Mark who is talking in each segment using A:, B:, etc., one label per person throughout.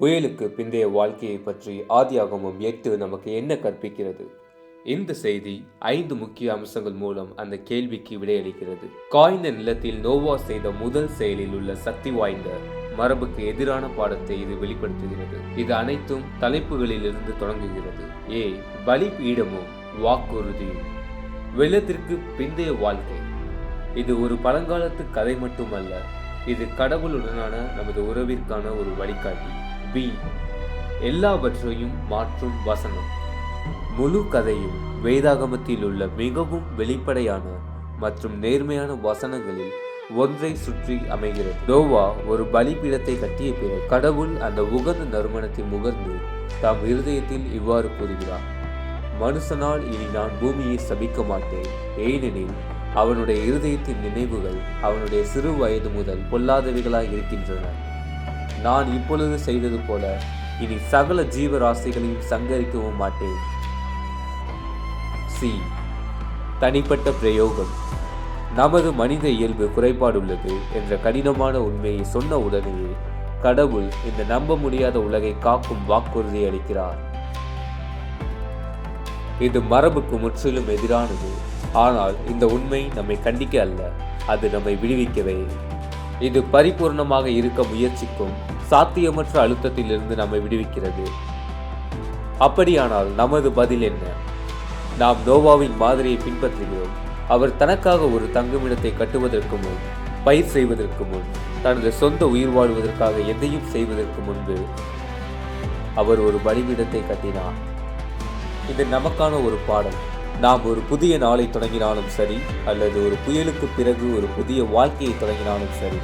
A: புயலுக்கு பிந்தைய வாழ்க்கையை பற்றி ஆதியாகமம் எட்டு நமக்கு என்ன கற்பிக்கிறது? இந்த செய்தி ஐந்து முக்கிய அம்சங்கள் மூலம் அந்த கேள்விக்கு விடையளிக்கிறது. காய்ந்த நிலத்தில் நோவா செய்த முதல் செயலில் உள்ள சக்தி வாய்ந்த மரபுக்கு எதிரான பாடத்தை இது வெளிப்படுத்துகிறது. இது அனைத்தும் தலைப்புகளில் இருந்து தொடங்குகிறது. ஏ. பலிபீடமும் வாக்குறுதியும் வெள்ளத்திற்கு பிந்தைய வாழ்க்கை. இது ஒரு பழங்காலத்து கதை மட்டுமல்ல இது கடவுளுடனான நமது உறவிற்கான ஒரு வழிகாட்டி. பி எல்லாவற்றையும் மாற்றும் வசனம். முழு கதையும் வேதாகமத்தில் உள்ள மிகவும் வெளிப்படையான மற்றும் நேர்மையான வசனங்களில் ஒன்றை சுற்றி அமைகிறது. நோவா ஒரு பலிபீடத்தை கட்டிய பிறகு கடவுள் அந்த உகந்த நறுமணத்தை முகர்ந்து தாம் இருதயத்தில் இவ்வாறு கூறுகிறார். மனுஷனால் இனி நான் பூமியை சபிக்க மாட்டேன். ஏனெனில் அவனுடைய இருதயத்தின் நினைவுகள் அவனுடைய சிறு வயது முதல் பொல்லாதவைகளாய் இருக்கின்றன. நான் இப்பொழுது செய்தது போல இனி சகல ஜீவராசிகளையும் சங்கரிக்கவும் மாட்டேன். சி. தனிப்பட்ட பிரயோகம். நமது மனித இயல்பு குறைபாடுள்ளது என்ற கடினமான உண்மையை சொன்ன உடனேயே கடவுள் இந்த நம்ப முடியாத உலகை காக்கும் வாக்குறுதி அளிக்கிறார். இது மரபுக்கு முற்றிலும் எதிரானது. ஆனால் இந்த உண்மை நம்மை கண்டிக்க அல்ல. அது நம்மை விடுவிக்கவே. இது பரிபூர்ணமாக இருக்க முயற்சிக்கும் சாத்தியமற்ற அழுத்தத்திலிருந்து நம்மை விடுவிக்கிறது. அப்படியானால் நமது பதில் என்ன? நாம் நோவாவின் மாதிரியை பின்பற்றுகிறோம். அவர் தனக்காக ஒரு தங்குமிடத்தை கட்டுவதற்கு முன் பயிர் செய்வதற்கு முன் தனது சொந்த உயிர் வாழ்வதற்காக எதையும் செய்வதற்கு முன்பு அவர் ஒரு பலிபீடத்தை கட்டினார். இது நமக்கான ஒரு பாடம். நாம் ஒரு புதிய நாளை தொடங்கினாலும் சரி அல்லது ஒரு புயலுக்கு பிறகு ஒரு புதிய வாழ்க்கையை தொடங்கினாலும் சரி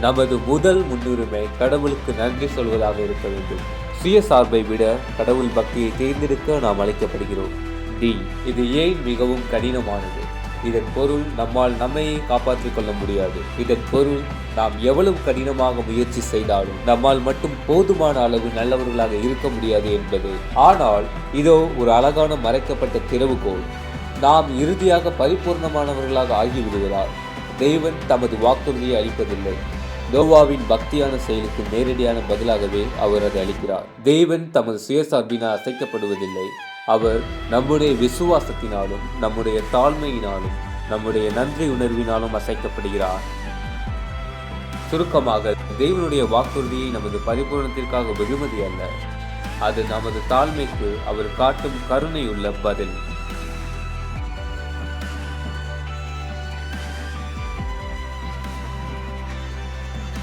A: நமது முதல் முன்னுரிமை கடவுளுக்கு நன்றி சொல்வதாக இருக்க வேண்டும். சுயசார்பை விட கடவுள் பக்தியை தேர்ந்தெடுக்க நாம் அழைக்கப்படுகிறோம். டி இது ஏன் மிகவும் கடினமானது? இதன் பொருள் நம்மால் நம்மையே காப்பாற்றிக் கொள்ள முடியாது. இதன் பொருள் நாம் எவ்வளவு கடினமாக முயற்சி செய்தாலும் நம்மால் மட்டும் போதுமான அளவு நல்லவர்களாக இருக்க முடியாது என்பது. ஆனால் இதோ ஒரு அழகான மறைக்கப்பட்ட திறவுகோள். நாம் இறுதியாக பரிபூர்ணமானவர்களாக ஆகிவிடுவதால் தெய்வன் தமது வாக்குறுதியை அளிப்பதில்லை. நோவாவின் பக்தியான செயலுக்கு நேரடியான பதிலாகவே அவர் அதை அளிக்கிறார். தேவன் தமது சுயசார்பினால் அசைக்கப்படுவதில்லை. அவர் நம்முடைய விசுவாசத்தினாலும் நம்முடைய தாழ்மையினாலும் நம்முடைய நன்றி உணர்வினாலும் அசைக்கப்படுகிறார். சுருக்கமாக தேவனுடைய வாக்குறுதியை நமது பரிபூரணத்திற்காக வெகுமதி அல்ல அது நமது தாழ்மைக்கு அவர் காட்டும் கருணையுள்ள பதில்.